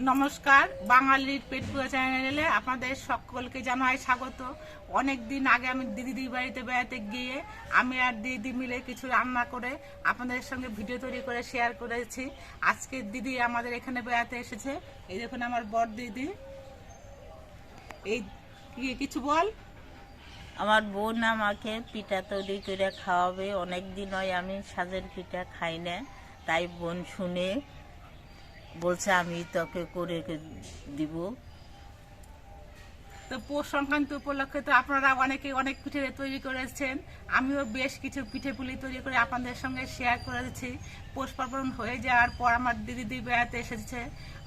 নমস্কার, বাঙালির পেট পুজো চ্যানেলে আপনাদের সকলকে জানাই স্বাগত। অনেক দিন আগে আমি দিদিদির বাড়িতে বেড়াতে গিয়ে আমি আর দিদি মিলে কিছু রান্না করে আপনাদের সঙ্গে ভিডিও তৈরি করে শেয়ার করেছি। আজকে দিদি আমাদের এখানে বেড়াতে এসেছে। এই দেখুন আমার বর দিদি। এই কিছু বল? আমার বোন আমাকে পিঠা তৈরি করে খাওয়াবে। অনেক দিন হয় আমি সাজের পিঠা খাই না, তাই বোন শুনে বলছে আমি তোকে করে দিব। তো পৌষ সংক্রান্তি উপলক্ষে তো আপনারা অনেকে অনেক পিঠে তৈরি করেছেন আমিও বেশ কিছু পিঠে পুলি তৈরি করে আপনাদের সঙ্গে শেয়ার করেছি পৌষ পার্বণ হয়ে যাওয়ার পর আমার দিদি বেড়াতে এসেছে।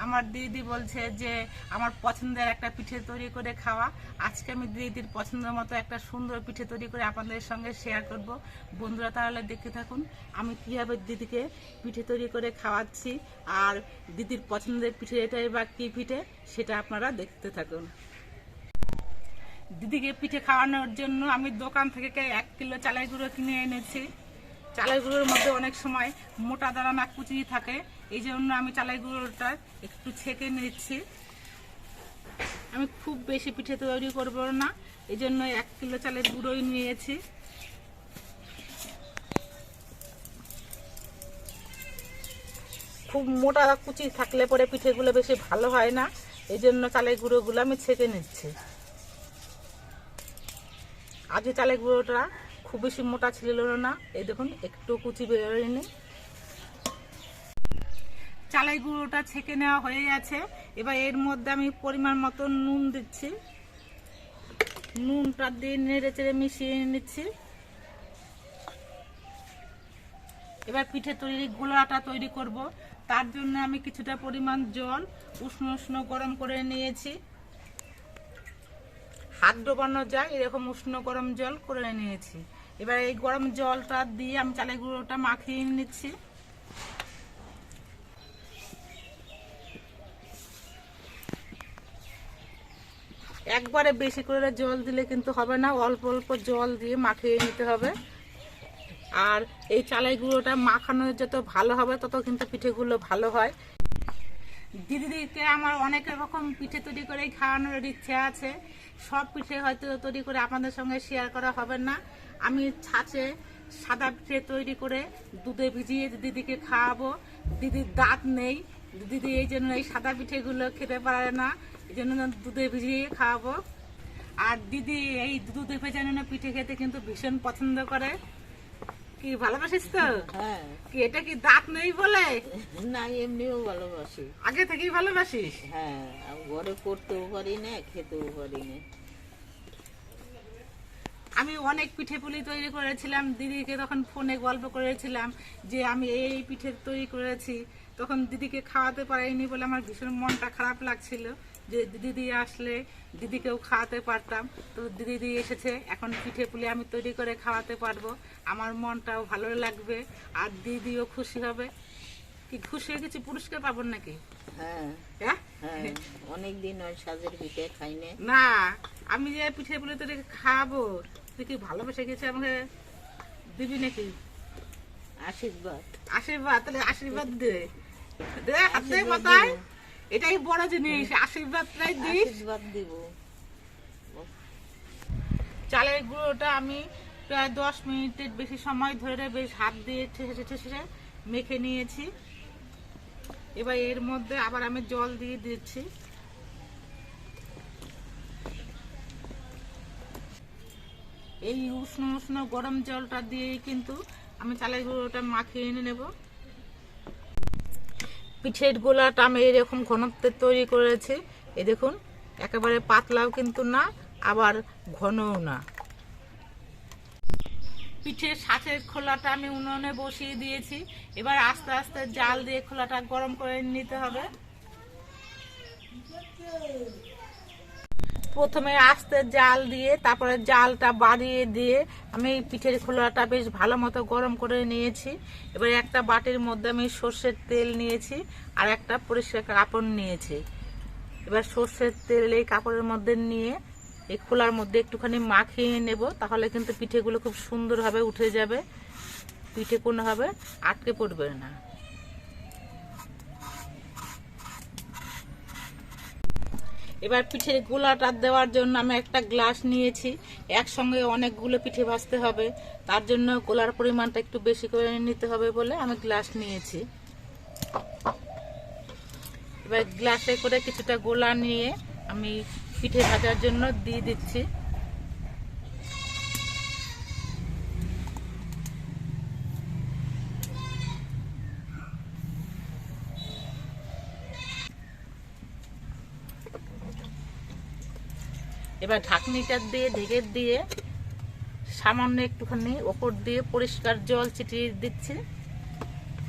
আমার দিদি বলছে যে, আমার পছন্দের একটা পিঠে তৈরি করে খাওয়া। আজকে আমি দিদির পছন্দের মতো একটা সুন্দর পিঠে তৈরি করে আপনাদের সঙ্গে শেয়ার করব। বন্ধুরা তাহলে দেখতে থাকুন, আমি কীভাবে দিদিকে পিঠে তৈরি করে খাওয়াচ্ছি আর দিদির পছন্দের পিঠে এটাই বা কী পিঠে সেটা আপনারা দেখতে থাকুন। দিদিকে পিঠে খাওয়ানোর জন্য আমি দোকান থেকে এক কিলো চালের গুঁড়ো কিনে এনেছি। চালের গুঁড়োর মধ্যে অনেক সময় মোটা দানা কুচি থাকে, এই জন্য আমি চালের গুঁড়োটা একটু ছেঁকে নিচ্ছি। আমি খুব বেশি পিঠে তৈরি করব না, এই জন্য এক কিলো চালের গুঁড়োই নিয়েছি। খুব মোটা কুচি থাকলে পরে পিঠেগুলো বেশি ভালো হয় না, এই জন্য চালের গুঁড়োগুলো আমি ছেঁকে নিচ্ছি। আজকে চালের গুঁড়োটা খুব বেশি মোটা ছিল না। এই দেখুন, একটু কুচি বেরোয়নি। চালের গুঁড়োটা ছেঁকে নেওয়া হয়ে গেছে। এবার এর মধ্যে আমি পরিমাণ মতো নুন দিচ্ছি। নুনটা দিয়ে নেড়ে চেড়ে মিশিয়ে নিচ্ছি। এবার পিঠে তৈরি গোলাটা তৈরি করব। তার জন্য আমি কিছুটা পরিমাণ জল উষ্ণ উষ্ণ গরম করে নিয়েছি। হাত ডোবানো যায়, এরকম উষ্ণ গরম জল করে নিয়েছি। এবার এই গরম জলটা দিয়ে আমি চালের গুঁড়োটা মাখিয়ে নিচ্ছি। একবারে বেশি করে জল দিলে কিন্তু হবে না, অল্প অল্প জল দিয়ে মাখিয়ে নিতে হবে। আর এই চালের গুঁড়োটা মাখানো যত ভালো হবে, তত কিন্তু পিঠেগুলো ভালো হয়। দিদিকে আমার অনেক রকম পিঠে তৈরি করে খাওয়ানোর ইচ্ছে আছে। সব পিঠে হয়তো তৈরি করে আপনাদের সঙ্গে শেয়ার করা হবে না। আমি ছাঁচে সাদা পিঠে তৈরি করে দুধে ভিজিয়ে দিদিকে খাওয়াবো। দিদির দাঁত নেই। দিদি এই জন্য এই সাদা পিঠেগুলো খেতে পারে না। এই জন্য দুধে ভিজিয়ে খাওয়াবো। আর দিদি এই দুধে ভেজানো পিঠে খেতে কিন্তু ভীষণ পছন্দ করে। কি ভালোবাসিস তো? হ্যাঁ। কি এটা কি দাঁত নেই বলে? না এমনিও ভালোবাসি। আগে থেকেই ভালোবাসিস? হ্যাঁ ঘরে করতেও পারি না খেতেও পারি না। আমি অনেক পিঠে পুলি তৈরি করেছিলাম। দিদিকে তখন ফোনে গল্প করেছিলাম যে আমি এই এই পিঠে তৈরি করেছি। তখন দিদিকে খাওয়াতে পারিনি বলে আমার ভীষণ মনটা খারাপ লাগছিল। যে দিদি আসলে দিদিকেও খাওয়াতে পারতাম। তো দিদি এসেছে এখন পিঠে পুলি আমি তৈরি করে খাওয়াতে পারব। আমার মনটাও ভালো লাগবে আর দিদিও খুশি হবে। কি খুশি হয়ে গেছি? পুরস্কার পাবো নাকি? হ্যাঁ। অনেক দিন হয় সাজের পিঠে খাই না আমি যে পিঠে পুলি তোকে খাওয়াবো তুই কি ভালোবেসে গেছে আমাকে দিবি নাকি? আশীর্বাদ। আশীর্বাদ তাহলে আশীর্বাদ দে। দে হাত মাথায়। এটাই বড় জিনিস আশীর্বাদটাই দিস। আশীর্বাদ দিব। চালের গুঁড়োটা আমি প্রায় দশ মিনিটের বেশি সময় ধরে বেশ হাত দিয়ে ঠেসে ঠেসে মেখে নিয়েছি। এবার এর মধ্যে আবার আমি জল দিয়ে দিচ্ছি। এই উষ্ণ উষ্ণ গরম জলটা দিয়ে কিন্তু আমি চালের গুঁড়োটা মাখিয়ে এনে নেব। পিঠের গোলাটা আমি এরকম ঘনত্বের তৈরি করেছি। এ দেখুন, একেবারে পাতলাও কিন্তু না, আবার ঘনও না। পিঠের সাথের খোলাটা আমি উনুনে বসিয়ে দিয়েছি। এবার আস্তে আস্তে জাল দিয়ে খোলাটা গরম করে নিতে হবে। প্রথমে আস্তে জাল দিয়ে, তারপরে জালটা বাড়িয়ে দিয়ে আমি পিঠের খোলাটা বেশ ভালো মতো গরম করে নিয়েছি। এবার একটা বাটির মধ্যে আমি সর্ষের তেল নিয়েছি আর একটা পরিষ্কার কাপড় নিয়েছি। এবার সর্ষের তেল এই কাপড়ের মধ্যে নিয়ে এই খোলার মধ্যে একটুখানি মাখিয়ে নেব, তাহলে কিন্তু পিঠেগুলো খুব সুন্দরভাবে উঠে যাবে, পিঠে কোনো হবে আটকে পড়বে না। এবার পিঠের গোলাটা দেওয়ার জন্য আমি একটা গ্লাস নিয়েছি। একসঙ্গে অনেকগুলো পিঠে ভাজতে হবে। তার জন্য গোলার পরিমাণটা একটু বেশি করে নিতে হবে বলে আমি গ্লাস নিয়েছি। এবার গ্লাসে করে কিছুটা গোলা নিয়ে আমি পিঠে ভাজার জন্য দিয়ে দিচ্ছি। এবার ঢাকনিটা দিয়ে ঢেকে দিয়ে সামান্য একটুখানি ওপর দিয়ে পরিষ্কার জল ছিটিয়ে দিচ্ছি।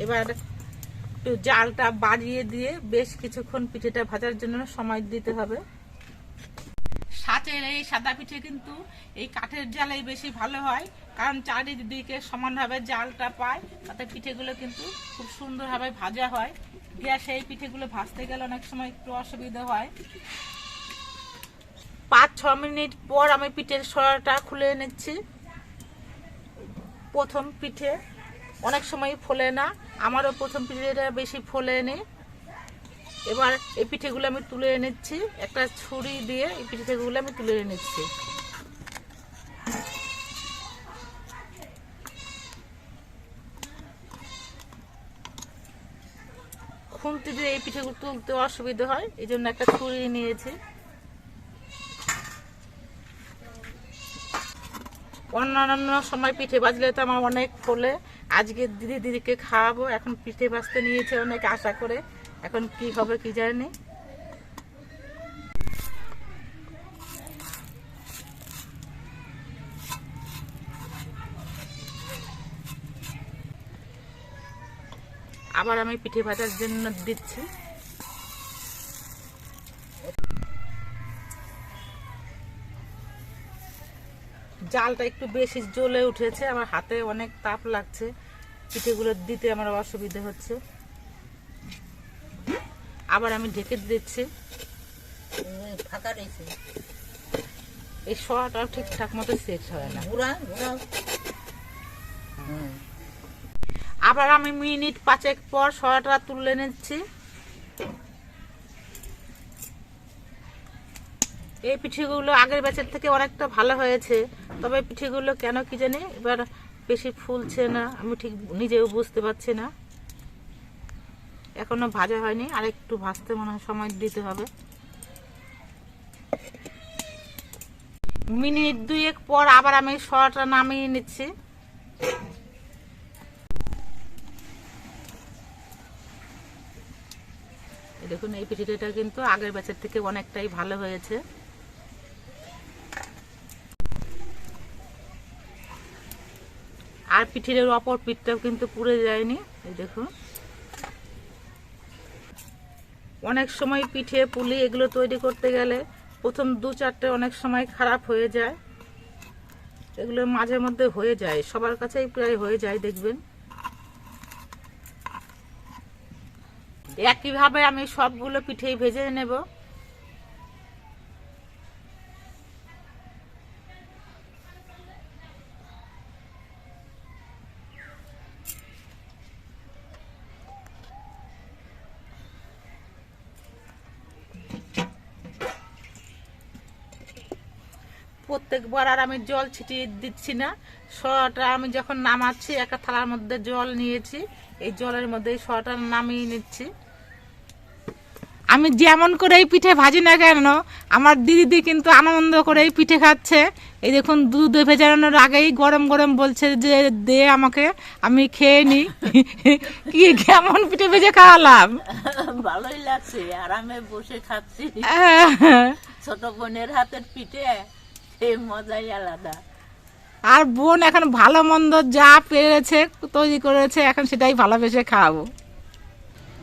এবার একটু জালটা বাড়িয়ে দিয়ে বেশ কিছুক্ষণ পিঠেটা ভাজার জন্য সময় দিতে হবে। সাঁচের এই সাদা পিঠে কিন্তু এই কাঠের জালেই বেশি ভালো হয়, কারণ চারিদিকে সমানভাবে জালটা পায়, তাতে পিঠেগুলো কিন্তু খুব সুন্দরভাবে ভাজা হয়। গ্যাসে এই পিঠেগুলো ভাজতে গেলে অনেক সময় একটু অসুবিধা হয়। পাঁচ ছ মিনিট পর আমি পিঠের সরাটা খুলে নিচ্ছি প্রথম পিঠে অনেক সময় ফোলে না, আমারও প্রথম পিঠেটা বেশি ফোলেনি। এবার এই পিঠেগুলো আমি তুলে এনেছি, একটা ছুরি দিয়ে এই পিঠেগুলো আমি তুলে নিচ্ছি খুন্তি দিয়ে এই পিঠেগুলো তুলতে অসুবিধা হয়, এই জন্য একটা ছুরি নিয়েছি। অন্যান্য সময় পিঠে বাজলে তো আমার অনেক ফলে আজকে দিদি দিদিকে খাওয়াবো, এখন পিঠে ভাজতে নিয়েছে অনেক আশা করে। এখন কি হবে কি জানি। আবার আমি পিঠে ভাজার জন্য দিচ্ছি। জালটা একটু বেশি জ্বলে উঠেছে আমার হাতে অনেক তাপ লাগছে পিঠেগুলো দিতে আমার অসুবিধা হচ্ছে। আবার আমি ঢেকে দিচ্ছি। ফাঁকা রয়েছে। এই শোয়াটা ঠিকঠাক মতো সেট হয় না। আবার আমি মিনিট পাঁচেক পর শোয়াটা তুলে নিচ্ছি। এই পিঠেগুলো আগের ব্যাচের থেকে অনেকটা ভালো হয়েছে। তবে পিঠেগুলো কেন কি জানি, এবার বেশি ফুলছে না, আমি ঠিক নিজেও বুঝতে পারছি না। এখনও ভাজা হয়নি আর একটু ভাজতে মনে হয় সময় দিতে হবে। মিনিট দুয়েক পর আবার আমি শোয়াটা নামিয়ে নিচ্ছি। দেখুন, এই পিঠেটা কিন্তু আগের ব্যাচের থেকে অনেকটাই ভালো হয়েছে। আর পিঠের অপর পিঠটাও কিন্তু পুড়ে যায়নি, এই দেখুন। অনেক সময় পিঠে, পুলি এগুলো তৈরি করতে গেলে প্রথম দু চারটে অনেক সময় খারাপ হয়ে যায়। এগুলো মাঝে মধ্যে হয়ে যায়, সবার কাছেই প্রায় হয়ে যায়, দেখবেন। একইভাবে আমি সবগুলো পিঠেই ভেজে নেব। প্রত্যেকবার আর আমি জল ছিটিয়ে দিচ্ছি না। শটা আমি যখন নামাচ্ছি একটা থালার মধ্যে জল নিয়েছি এই জলের মধ্যে এই শটা নামিয়ে নিচ্ছি। আমি যেমন করে এই পিঠে ভাজি না কেন আমার দিদি কিন্তু আনন্দ করে এই পিঠে খাচ্ছে। এই দেখুন দুধ ভেজানোর আগেই গরম গরম বলছে যে দে আমাকে আমি খেয়ে নি। কি কেমন পিঠে ভেজে খাওয়ালাম। ভালোই লাগছে আরামে বসে খাচ্ছি। ছোট বোনের হাতের পিঠে। মজাই আলাদা। আর বোন এখন ভালো মন্দ যা পেরেছে তৈরি করেছে এখন সেটাই ভালোবেসে খাওয়াবো।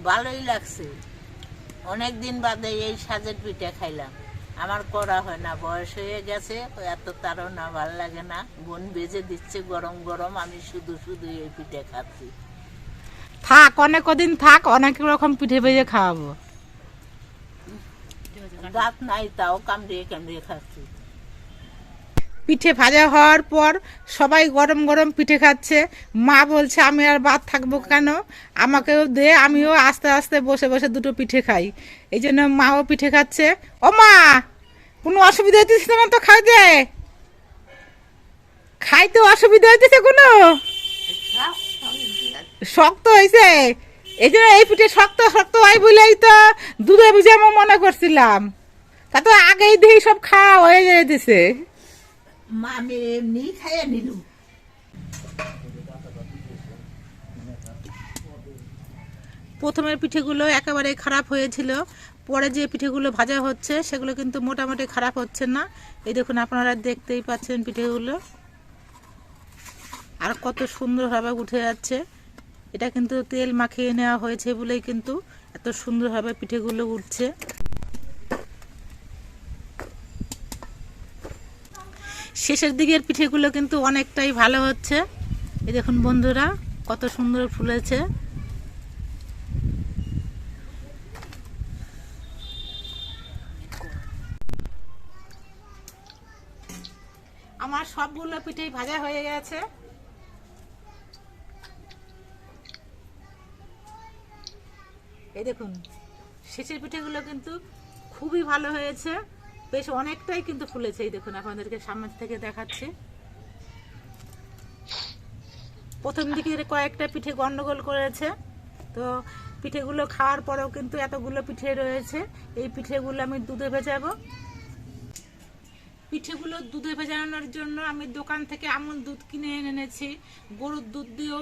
ভালোই লাগছে। অনেক দিন বাদে এই সাজের পিঠা খাইলাম। আমার করা হয় না বয়স হয়ে গেছে এত তারও না ভালো লাগে না। বোন বেজে দিচ্ছে গরম গরম আমি শুধু শুধু এই পিঠে খাচ্ছি। থাক অনেক কদিন থাক অনেক রকম পিঠে ভেজে খাওয়াবো। দাঁত নাই তাও কামড়িয়ে কামড়িয়ে খাচ্ছি। পিঠে ভাজা হওয়ার পর সবাই গরম গরম পিঠে খাচ্ছে। মা বলছে, আমি আর বাদ থাকব কেন? আমাকেও দে, আমিও আস্তে আস্তে বসে বসে দুটো পিঠে খাই। এই জন্য মাও পিঠে খাচ্ছে। ও মা, কোনো অসুবিধা হইতেছে না তো খাইতে? খাইতে অসুবিধা হইতেছে কোনো? শক্ত হয়েছে এই জন্য এই পিঠে শক্ত শক্ত হয় বলেই তো দুধে বুঝে আমি মনে করছিলাম। তা তো আগেই দিয়ে সব খাওয়া হয়ে যেতেছে আমি এমনি প্রথমের পিঠেগুলো একেবারে খারাপ হয়েছিল। পরে যে পিঠেগুলো ভাজা হচ্ছে, সেগুলো কিন্তু মোটামুটি খারাপ হচ্ছে না। এই দেখুন, আপনারা দেখতেই পাচ্ছেন পিঠেগুলো। আর কত সুন্দরভাবে উঠে যাচ্ছে। এটা কিন্তু তেল মাখিয়ে নেওয়া হয়েছে বলেই কিন্তু এত সুন্দরভাবে পিঠেগুলো উঠছে। শেষের দিকের পিঠেগুলো কিন্তু অনেকটাই ভালো হচ্ছে। এই দেখুন বন্ধুরা, কত সুন্দর ফুলেছে। আমার সবগুলো পিঠেই ভাজা হয়ে গেছে। এই দেখুন, শেষের পিঠেগুলো কিন্তু খুবই ভালো হয়েছে। বেশ অনেকটাই কিন্তু ফুলেছে, এই দেখুন, আপনাদেরকে সামনে থেকে দেখাচ্ছি। প্রথম দিকে কয়েকটা পিঠে গন্ডগোল করেছে, তো পিঠেগুলো খাওয়ার পরেও কিন্তু এতগুলো পিঠে রয়েছে। এই পিঠেগুলো আমি দুধে ভেজাবো। পিঠেগুলো দুধে ভেজানোর জন্য আমি দোকান থেকে আমুল দুধ কিনে এনে এনেছি। গরুর দুধ দিয়েও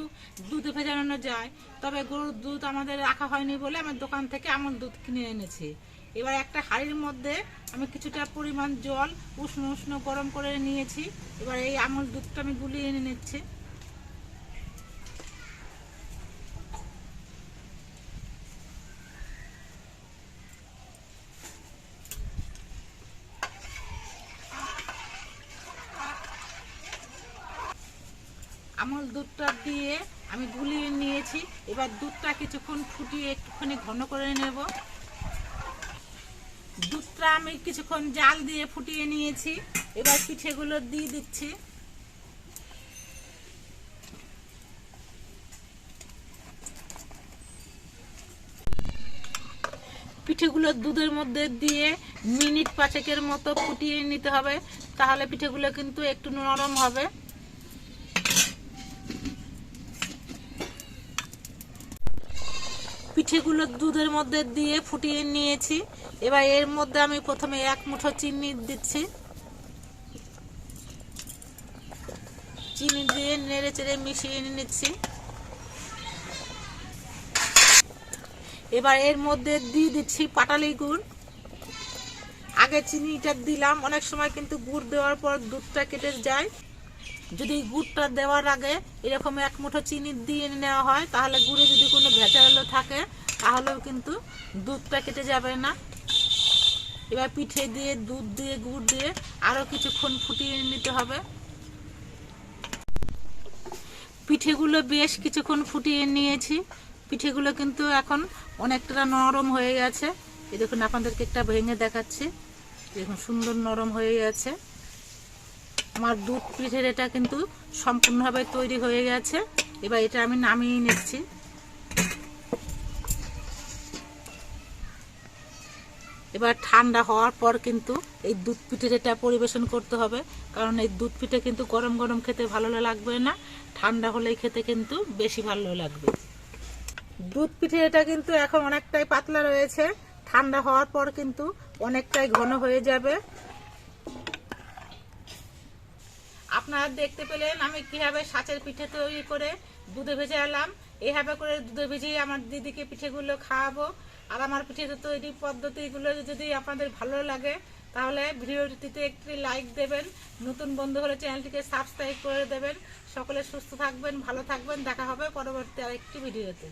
দুধে ভেজানো যায়, তবে গরুর দুধ আমাদের রাখা হয়নি বলে আমি দোকান থেকে আমুল দুধ কিনে এনেছি। এবার একটা হাড়ির মধ্যে আমি কিছুটা পরিমাণ জল উষ্ণ উষ্ণ গরম করে নিয়েছি। এবার এই আমুল দুধটা আমি গুলিয়ে এনে নিচ্ছি। আমল দুধটা দিয়ে আমি গুলিয়ে নিয়েছি। এবার দুধটা কিছুক্ষণ ফুটিয়ে একটুখানি ঘন করে নেব। দুধটা আমি কিছুক্ষণ জাল দিয়ে ফুটিয়ে নিয়েছি। এবার পিঠেগুলো দিয়ে দিচ্ছি। পিঠেগুলো দুধের মধ্যে দিয়ে মিনিট পাঁচেকের মতো ফুটিয়ে নিতে হবে। তাহলে পিঠেগুলো কিন্তু একটু নরম হবে। পিঠেগুলো দুধের মধ্যে দিয়ে ফুটিয়ে নিয়েছি। এবার এর মধ্যে আমি প্রথমে এক মুঠো চিনি দিচ্ছি। চিনি দিয়ে নেড়ে চেড়ে মিশিয়ে নিচ্ছি। এবার এর মধ্যে দিয়ে দিচ্ছি পাটালি গুড়। আগে চিনিটা দিলাম, অনেক সময় কিন্তু গুড় দেওয়ার পর দুধটা কেটে যায়। যদি গুড়টা দেওয়ার আগে এরকম এক মুঠো চিনি দিয়ে নেওয়া হয়, তাহলে গুড়ে যদি কোনো ভেজালো থাকে, তাহলেও কিন্তু দুধটা কেটে যাবে না। এবার পিঠে দিয়ে, দুধ দিয়ে, গুড় দিয়ে আরও কিছুক্ষণ ফুটিয়ে নিতে হবে। পিঠেগুলো বেশ কিছুক্ষণ ফুটিয়ে নিয়েছি। পিঠেগুলো কিন্তু এখন অনেকটা নরম হয়ে গেছে। এই দেখুন, আপনাদেরকে একটা ভেঙে দেখাচ্ছি। দেখুন, সুন্দর নরম হয়ে গেছে। আমার দুধ পিঠের এটা কিন্তু সম্পূর্ণভাবে তৈরি হয়ে গেছে। এবার এটা আমি নামিয়ে নিচ্ছি। এবার ঠান্ডা হওয়ার পর কিন্তু এই দুধ পিঠের এটা পরিবেশন করতে হবে। কারণ এই দুধ পিঠে কিন্তু গরম গরম খেতে ভালো লাগবে না। ঠান্ডা হলেই খেতে কিন্তু বেশি ভালো লাগবে। দুধ পিঠে এটা কিন্তু এখন অনেকটাই পাতলা রয়েছে। ঠান্ডা হওয়ার পর কিন্তু অনেকটাই ঘন হয়ে যাবে। আপনারা দেখতে পেলেন আমি কীভাবে সাচের পিঠে তৈরি করে দুধে ভেজে এলাম। এইভাবে করে দুধে ভেজেই আমার দিদিকে পিঠেগুলো খাওয়াবো। আর আমার পিঠে তৈরি পদ্ধতিগুলো যদি আপনাদের ভালো লাগে, তাহলে ভিডিওটিতে একটি লাইক দেবেন, নতুন বন্ধু হলে চ্যানেলটিকে সাবস্ক্রাইব করে দেবেন। সকলে সুস্থ থাকবেন, ভালো থাকবেন, দেখা হবে পরবর্তী আরেকটি ভিডিওতে।